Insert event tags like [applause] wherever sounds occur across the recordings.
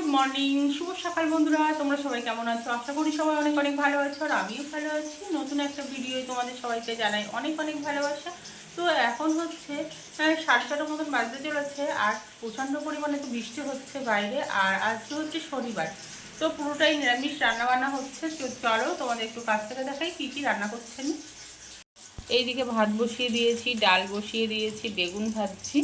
Good morning শুভ সকাল বন্ধুরা, তোমরা সবাই কেমন আছো? আশা করি সবাই অনেক অনেক ভালো আছো আর আমিও ভালো আছি। নতুন একটা ভিডিও তোমাদের সবাইকে জানাই অনেক অনেক ভালোবাসা। তো এখন হচ্ছে সাড়ে ছটার মতন বাজতে চলেছে আর প্রচণ্ড পরিমাণে তো বৃষ্টি হচ্ছে বাইরে আর আজকে হচ্ছে শনিবার। তো পুরোটাই নিরামিষ রান্নাবান্না হচ্ছে। চলো তোমাদের একটু কাছ থেকে দেখাই কী কী রান্না করছেন এইদিকে ভাত বসিয়ে দিয়েছি, ডাল বসিয়ে দিয়েছি, বেগুন ভাজছি।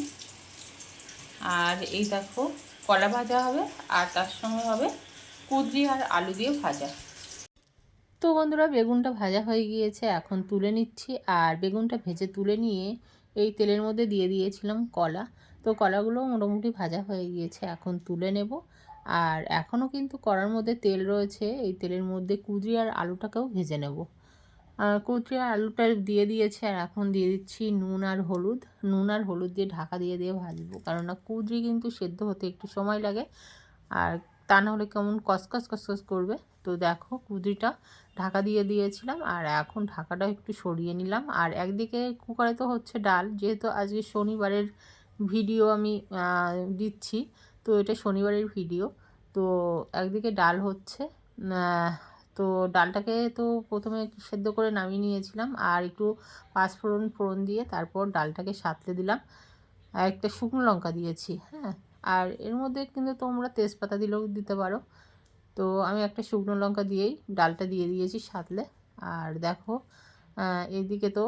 আর এই দেখো কলা ভাজা হবে আর তার সঙ্গে হবে কুদরি আর আলু দিয়ে ভাজা। তো বন্ধুরা, বেগুনটা ভাজা হয়ে গিয়েছে, এখন তুলে নিচ্ছি। আর বেগুনটা ভেজে তুলে নিয়ে এই তেলের মধ্যে দিয়ে দিয়েছিলাম কলা। তো কলাগুলো মোটামুটি ভাজা হয়ে গিয়েছে, এখন তুলে নেব। আর এখনও কিন্তু কড়ার মধ্যে তেল রয়েছে, এই তেলের মধ্যে কুদরি আর আলুটাকেও ভেজে নেব। আর আলুটা দিয়ে দিয়েছে, আর এখন দিয়ে দিচ্ছি নুন আর হলুদ। নুন আর হলুদ দিয়ে ঢাকা দিয়ে দিয়ে ভাজবো, কেননা কুদরি কিন্তু সেদ্ধ হতে একটু সময় লাগে। আর তা না হলে কেমন কসকস কসকস করবে। তো দেখো কুদরিটা ঢাকা দিয়ে দিয়েছিলাম, আর এখন ঢাকাটা একটু সরিয়ে নিলাম। আর একদিকে কুকারে তো হচ্ছে ডাল, যেহেতু আজকে শনিবারের ভিডিও আমি দিচ্ছি, তো এটা শনিবারের ভিডিও। তো একদিকে ডাল হচ্ছে তো ডালটাকে তো প্রথমে সেদ্ধ করে নামিয়ে নিয়েছিলাম আর একটু পাঁচফোড়ন ফোড়ন দিয়ে তারপর ডালটাকে সাঁতলে দিলাম। আর একটা শুকনো লঙ্কা দিয়েছি হ্যাঁ? আর এর মধ্যে কিন্তু তোমরা তেজপাতা দিলেও দিতে পারো। তো আমি একটা শুকনো লঙ্কা দিয়েই ডালটা দিয়ে দিয়েছি সাঁতলে। আর দেখো এদিকে তো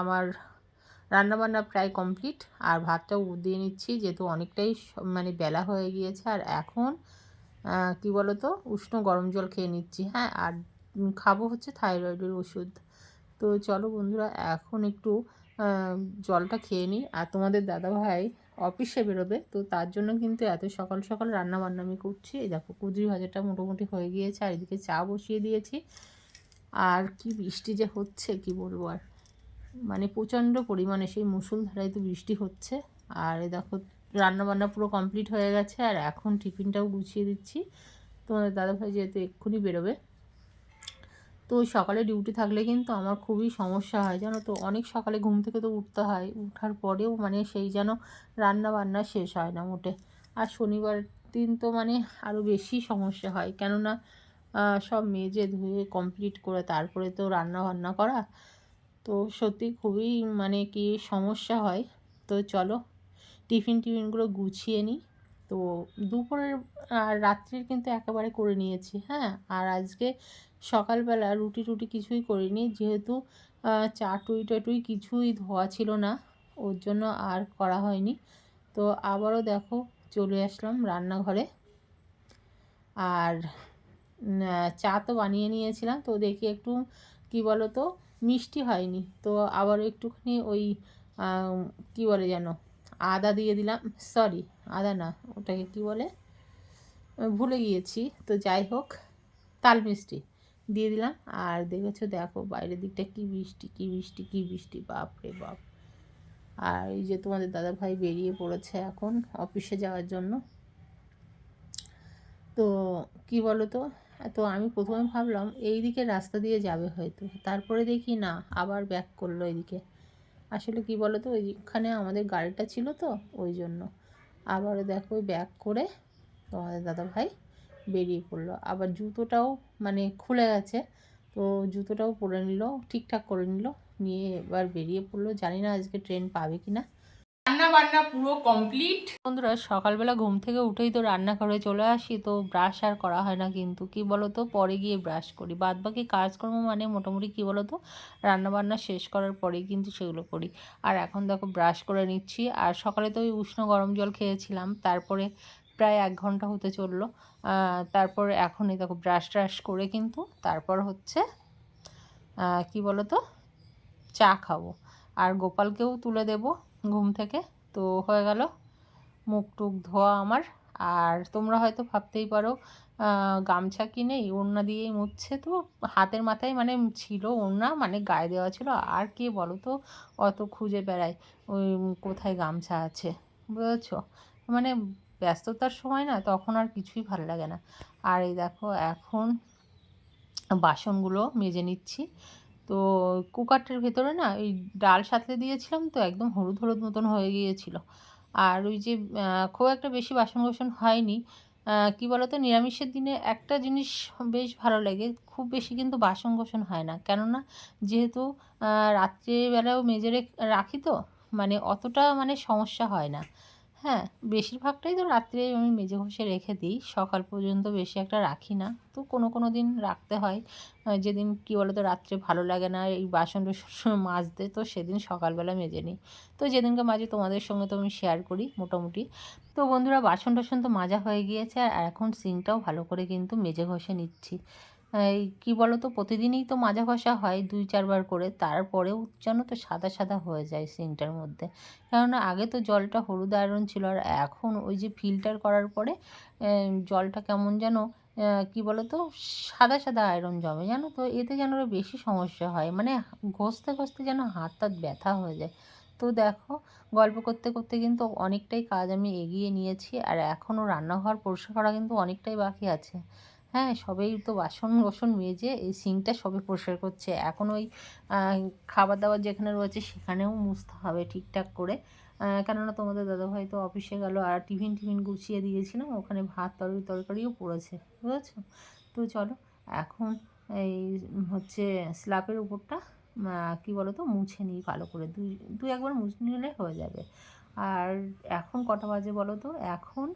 আমার রান্নাবান্না প্রায় কমপ্লিট। আর ভাতটাও দিয়ে নিচ্ছি যেহেতু অনেকটাই মানে বেলা হয়ে গিয়েছে। আর এখন কি বলো তো উষ্ণ গরম জল খেয়ে নিচ্ছি। হ্যাঁ আর খাব হচ্ছে থাইরয়েডের ওষুধ। তো চলো বন্ধুরা, এখন একটু জলটা খেয়ে নিই। আর তোমাদের দাদাভাই অফিসে বেরোবে, তো তার জন্য কিন্তু এত সকাল সকাল রান্না বান্না আমি করছি। এই দেখো কুদরি ভাজাটা মোটামুটি হয়ে গিয়েছে, আর এদিকে চা বসিয়ে দিয়েছি। আর কি বৃষ্টি যে হচ্ছে, কি বলব আর? মানে প্রচণ্ড পরিমাণে, সেই মুসুলধারায় তো বৃষ্টি হচ্ছে। আর এই দেখো রান্নাবান্না পুরো কমপ্লিট হয়ে গেছে আর এখন টিফিনটাও গুছিয়ে দিচ্ছি। তোমাদের দাদাভাই যেহেতু এক্ষুনি বেরোবে। তো সকালে ডিউটি থাকলে কিন্তু আমার খুবই সমস্যা হয়, জানো তো? অনেক সকালে ঘুম থেকে তো উঠতে হয়। উঠার পরেও মানে সেই যেন রান্না বান্না শেষ হয় না মোটে। আর শনিবার দিন তো মানে আরও বেশি সমস্যা হয়। কেননা সব মেজে ধুয়ে কমপ্লিট করে তারপরে তো রান্না বান্না করা। তো সত্যি খুবই মানে কি সমস্যা হয়। তো চলো টিফিন টিফিনগুলো গুছিয়ে নিই। তো দুপুরের, আর রাত্রির কিন্তু একেবারে করে নিয়েছি হ্যাঁ? আর আজকে সকালবেলা রুটি টুটি কিছুই করিনি, যেহেতু চা টুই টাটুই কিছুই ধোয়া ছিল না, ওর জন্য আর করা হয়নি। তো আবারও দেখো, চলে আসলাম রান্নাঘরে। আর চা তো বানিয়ে নিয়েছিলাম, তো দেখি একটু, কি বলো তো মিষ্টি হয়নি। তো আবার একটুখানি ওই কি বলে যেন আদা দিয়ে দিলাম। সরি আদা না, ওটাকে কি বলে? ভুলে গিয়েছি, তো যাই হোক, তাল মিষ্টি দিয়ে দিলাম। আর দেখেছ, দেখো বাইরের দিকটা কি বৃষ্টি কি বৃষ্টি কি বৃষ্টি বাপ রে বাপ। আর এই যে তোমাদের দাদা ভাই বেরিয়ে পড়েছে এখন অফিসে যাওয়ার জন্য। তো কি বলো তো তো আমি প্রথমে ভাবলাম এই দিকে রাস্তা দিয়ে যাবে হয়তো। তারপরে দেখি না, আবার ব্যাক করল এদিকে। আসলে কি বলো তো ওইখানে আমাদের গাড়িটা ছিল তো ওই জন্য আবারও দেখো ব্যাগ করে তোমাদের দাদা ভাই বেরিয়ে পড়ল। আবার জুতোটাও মানে খুলে গেছে, তো জুতোটাও পরে নিল, ঠিকঠাক করে নিল, নিয়ে এবার বেরিয়ে পড়ল। জানি না আজকে ট্রেন পাবে কি না রান্না বান্না পুরো কমপ্লিট বন্ধুরা, সকালবেলা ঘুম থেকে উঠেই তো রান্না করে চলে আসি, তো ব্রাশ আর করা হয় না কিন্তু। কি বলো তো পরে গিয়ে ব্রাশ করি। বাদ বাকি কাজকর্ম মানে মোটামুটি কি বলো তো রান্না বান্না শেষ করার পরেই কিন্তু সেগুলো করি। আর এখন দেখো ব্রাশ করে নিচ্ছি। আর সকালে তো ওই উষ্ণ গরম জল খেয়েছিলাম। তারপরে প্রায় এক ঘণ্টা হতে চলল। তারপর এখনই দেখো ব্রাশ ট্রাশ করে কিন্তু তারপর হচ্ছে কি বলো তো চা খাব। আর গোপালকেও তুলে দেব ঘুম থেকে। তো হয়ে গেল। মুখ টুক ধোয়া আমার। আর তোমরা হয়তো ভাবতেই পারো গামছা কি নেই? ওড়না দিয়েই মুছছে তো। হাতের মাথায় মানে ছিল ওড়না মানে গায়ে দেওয়া ছিল। আর কে বলো তো, অত খুঁজে বেড়ায় ওই কোথায় গামছা আছে, বুঝেছ? মানে ব্যস্ততার সময় না, তখন আর কিছুই ভালো লাগে না। আর এই দেখো, এখন বাসনগুলো মেজে নিচ্ছি। তো কুকারটার ভেতরে না ওই ডাল সাঁতলে দিয়েছিলাম তো একদম হলুদ হলুদ মতন হয়ে গিয়েছিল। আর ওই যে খুব একটা বেশি বাসন কোসন হয়নি। কি বলতো, নিরামিষের দিনে একটা জিনিস বেশ ভালো লাগে, খুব বেশি কিন্তু বাসন কোসন হয় না। কেননা, যেহেতু রাত্রেবেলাও মেজে রাখি তো মানে অতটা মানে সমস্যা হয় না। হ্যাঁ বেশিরভাগটাই তো রাত্রে আমি মেজে ঘষে রেখে দিই। সকাল পর্যন্ত বেশি একটা রাখি না। তো কোনো কোনো দিন রাখতে হয়। যেদিন কী বলতো, রাত্রে ভালো লাগে না, এই বাসন টাসন [laughs] মাজতে, তো সেদিন সকালবেলা মেজে নিই। তো যেদিনকে মাঝে তোমাদের সঙ্গে তো আমি শেয়ার করি মোটামুটি। তো বন্ধুরা, বাসন টাসন তো মাজা হয়ে গিয়েছে, আর এখন সিঙ্কটাও ভালো করে কিন্তু মেজে ঘষে নিচ্ছি। এই কী বলো তো প্রতিদিনই তো মাজা ঘষা হয় দুই, চারবার করে। তারপরেও যেন তো সাদা সাদা হয়ে যায় সিঙ্কটার মধ্যে। কেননা আগে তো জলটা হলুদ আয়রন ছিল আর এখন ওই যে ফিল্টার করার পরে জলটা কেমন যেন কী বলো তো সাদা সাদা আয়রন জমে। জানো তো, এতে যেন বেশি সমস্যা হয়। মানে ঘষতে ঘষতে যেন হাত টাত ব্যথা হয়ে যায়। তো দেখো, গল্প করতে করতে কিন্তু অনেকটাই কাজ আমি এগিয়ে নিয়েছি। আর এখনও রান্নাঘর পরিষ্কার করা কিন্তু অনেকটাই বাকি আছে। হ্যাঁ সবেই তো বাসন গোসন মেজে এই সিঙ্কটা সবে পরিষ্কার করছে। এখন ওই খাবার দাবার যেখানে রয়েছে সেখানেও মুছতে হবে ঠিকঠাক করে। কেননা তোমাদের দাদাভাই তো অফিসে গেল আর টিফিন টিফিন গুছিয়ে দিয়েছিলাম, ওখানে ভাত, তরকারি, তরকারিও পড়েছে, বুঝেছ? তো চলো, এখন এই হচ্ছে স্ল্যাপের উপরটা কি বলো তো মুছে নিই ভালো করে। দুই দুই একবার মুছে নিলে হয়ে যাবে। আর এখন কটা বাজে বলো তো এখন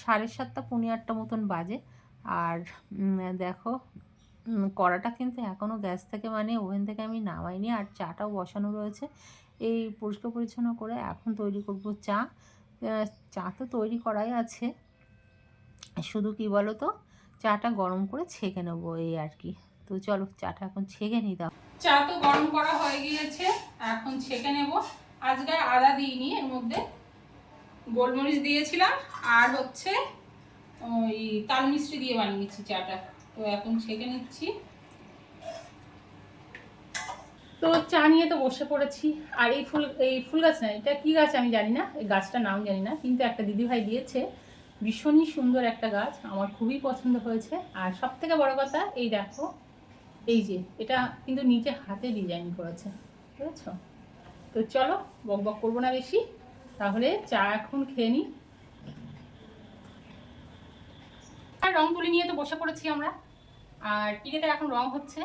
সাড়ে সাতটা, পৌনে আটটা মতন বাজে। আর দেখো কড়াটা কিন্তু এখনও গ্যাস থেকে মানে ওভেন থেকে আমি নামাইনি, আর চাটাও বসানো রয়েছে। এই পরিষ্কার পরিচ্ছন্ন করে এখন তৈরি করব চা। চা তো তৈরি করাই আছে। শুধু কি বলো তো চাটা গরম করে ছেঁকে নেব এই আর কি। তো চলো, চাটা এখন ছেঁকে নিই দাও চা তো গরম করা হয়ে গিয়েছে, এখন ছেঁকে নেব। আজকে আদা দিইনি, এর মধ্যে গোলমরিচ দিয়েছিলাম, আর হচ্ছে ওই তাল মিষ্টি দিয়ে বানিয়েছি চাটা। তো এখন ছেঁকে নিচ্ছি। তো চা নিয়ে তো বসে পড়েছি। আর এই ফুল এই ফুল গাছ না, এটা কি গাছ আমি জানি না, এই গাছটার নাম জানি না, কিন্তু একটা দিদিভাই দিয়েছে। ভীষণই সুন্দর একটা গাছ, আমার খুবই পছন্দ হয়েছে। আর সব থেকে বড় কথা, এই দেখো, এই যে, এটা কিন্তু নিচে হাতে ডিজাইন করেছে, বুঝেছ? তো চলো, বক বক করব না বেশি, তাহলে চা এখন খেয়ে নিই আর রং তুলি নিয়ে তো বসে পড়েছি আমরা। আর পিড়েতে এখন রং হচ্ছে।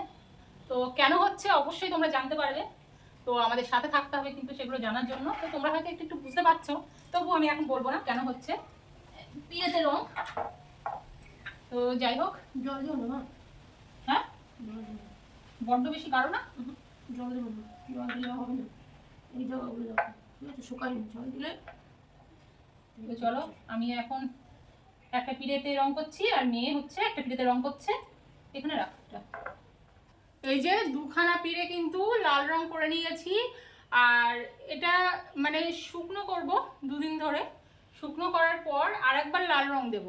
তো কেন হচ্ছে অবশ্যই তোমরা জানতে পারবে। তো আমাদের সাথে থাকতে হবে কিন্তু সেগুলো জানার জন্য। তো তোমরা হয়তো একটু একটু বুঝতে পারছ। তবু আমি এখন বলব না কেন হচ্ছে। পিড়েতে রং। তো যাই হোক। জল দিও না। হ্যাঁ? জল। বড্ড বেশি কারও না? জল দেবো না। জল দিলে হবে না। এই জায়গাগুলো দেখো ঠিক আছে শুকায়নি। জল দিলে। চলো আমি এখন একটা পিড়েতে রং করছি আর মেয়ে হচ্ছে একটা পিড়েতে রং করছে। এখানে রাখ এই যে দুখানা পিড়ে কিন্তু লাল রং করে নিয়েছি। আর এটা মানে শুকনো করব দুদিন ধরে। শুকনো করার পর আরেকবার লাল রং দেব।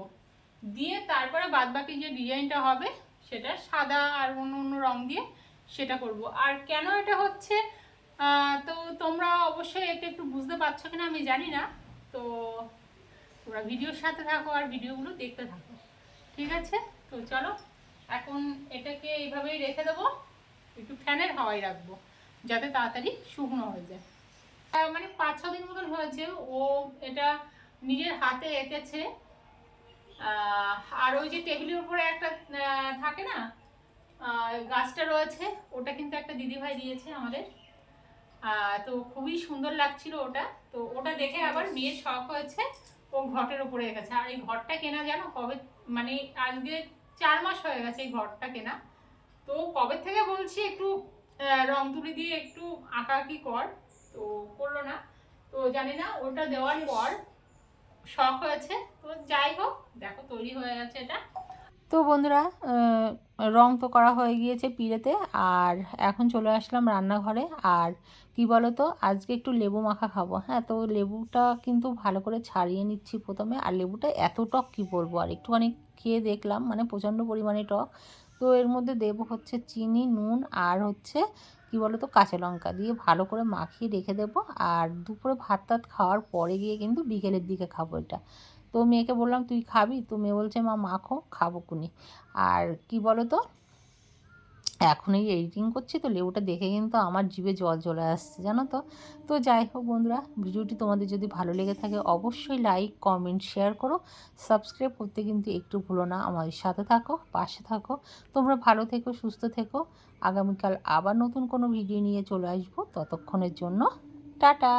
দিয়ে তারপরে বাদবাকি যে ডিজাইনটা হবে, সেটা সাদা আর অন্য অন্য রং দিয়ে সেটা করব। আর কেন এটা হচ্ছে? তো তোমরা অবশ্যই একটু একটু বুঝতে পারছ কিনা আমি জানি না। তো তোমরা ভিডিওর সাথে থাকো আর ভিডিওগুলো দেখতে থাকো। ঠিক আছে? তো চলো, এখন এটাকে এইভাবেই রেখে দেবো। একটু ফ্যানের হাওয়ায় রাখব, যাতে তাড়াতাড়ি শুকনো হয়ে যায়। মানে পাঁচ ছ দিন মতন হয়েছে, ও এটা নিজের হাতে এঁকেছে। আর ওই যে টেবিলের উপরে একটা থাকে না গাছটা রয়েছে, ওটা কিন্তু একটা দিদিভাই দিয়েছে আমাদের। তো খুবই সুন্দর লাগছিল ওটা। তো ওটা দেখে আবার মেয়ের শখ হয়েছে ও ঘটের উপরে রেখেছে আর এই ঘরটা কেনা জানো কবে মানে আজকে চার মাস হয়ে গেছে এই ঘরটা কেনা। তো কবে থেকে বলছি একটু রং তুলি দিয়ে একটু আঁকা আঁকাআঁকি কর। তো করল না। তো জানি না ওটা দেওয়ার পর শখ হয়েছে। তো যাই হোক দেখো তৈরি হয়ে গেছে এটা। তো বন্ধুরা আহ, রং তো করা হয়ে গিয়েছে পিড়েতে, আর এখন চলে আসলাম রান্নাঘরে। আর কি বলো তো আজকে একটু লেবু মাখা খাব। হ্যাঁ তো লেবুটা কিন্তু ভালো করে ছাড়িয়ে নিচ্ছি প্রথমে। আর লেবুটা এত টক কী বলব? আর একটুখানি খেয়ে দেখলাম মানে প্রচণ্ড পরিমাণে টক। তো এর মধ্যে দেবো হচ্ছে চিনি, নুন, আর হচ্ছে কি বলো তো কাঁচা লঙ্কা দিয়ে ভালো করে মাখিয়ে রেখে দেবো। আর দুপুরে ভাত টাত খাওয়ার পরে গিয়ে কিন্তু বিকেলের দিকে খাব এটা। তো মেয়েকে বললাম, তুই খাবি? তো মেয়ে বলছে, মা মাখো খাব কুনি আর কি বলো তো এখন এই এডিটিং করছি তো লেবুটা দেখে কিন্তু আমার জিভে জল চলে আসছে, জানো তো? তো যাই হোক বন্ধুরা, ভিডিওটি তোমাদের যদি ভালো লেগে থাকে অবশ্যই লাইক কমেন্ট শেয়ার করো। সাবস্ক্রাইব করতে কিন্তু একটু ভুলো না, আমাদের সাথে থাকো, পাশে থাকো। তোমরা ভালো থেকো, সুস্থ থেকো। আগামীকাল আবার নতুন কোনো ভিডিও নিয়ে চলে আসব। ততক্ষণের জন্য, টাটা!